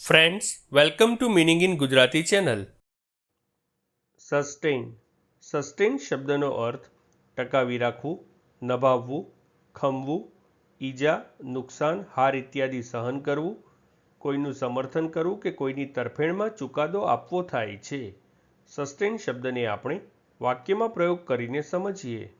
Friends welcome to meaning in Gujarati channel sustain sustain શબ્દનો અર્થ ટકાવી રાખવું નભાવવું ખમવું ઈજા નુકસાન હાર ઇત્યાદિ સહન કરવું કોઈનું સમર્થન કરવું કે કોઈની તરફેણમાં ચુકાદો આપવો થાય છે સસ્ટેન શબ્દને આપણે વાક્યમાં પ્રયોગ કરીને સમજીએ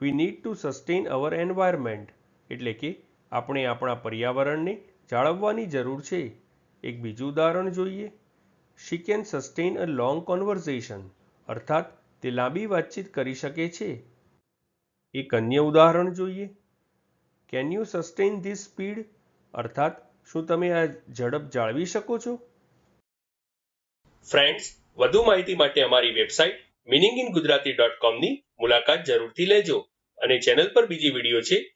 we need to sustain our environment એટલે કે આપણે આપણા પર્યાવરણને જાળવવાની જરૂર છે એક બીજું ઉદાહરણ જોઈએ. She can sustain a long conversation અર્થાત, તે લાંબી વાતચીત કરી શકે છે. એક અન્ય ઉદાહરણ જોઈએ. Can you sustain this speed અર્થાત, શું તમે આ ઝડપ જાળવી શકો છો? ફ્રેન્ડ્સ વધુ માહિતી માટે અમારી website meaning in Gujarati dot કોમની મુલાકાત જરૂરથી લેજો અને ચેનલ પર બીજી વીડિયો છે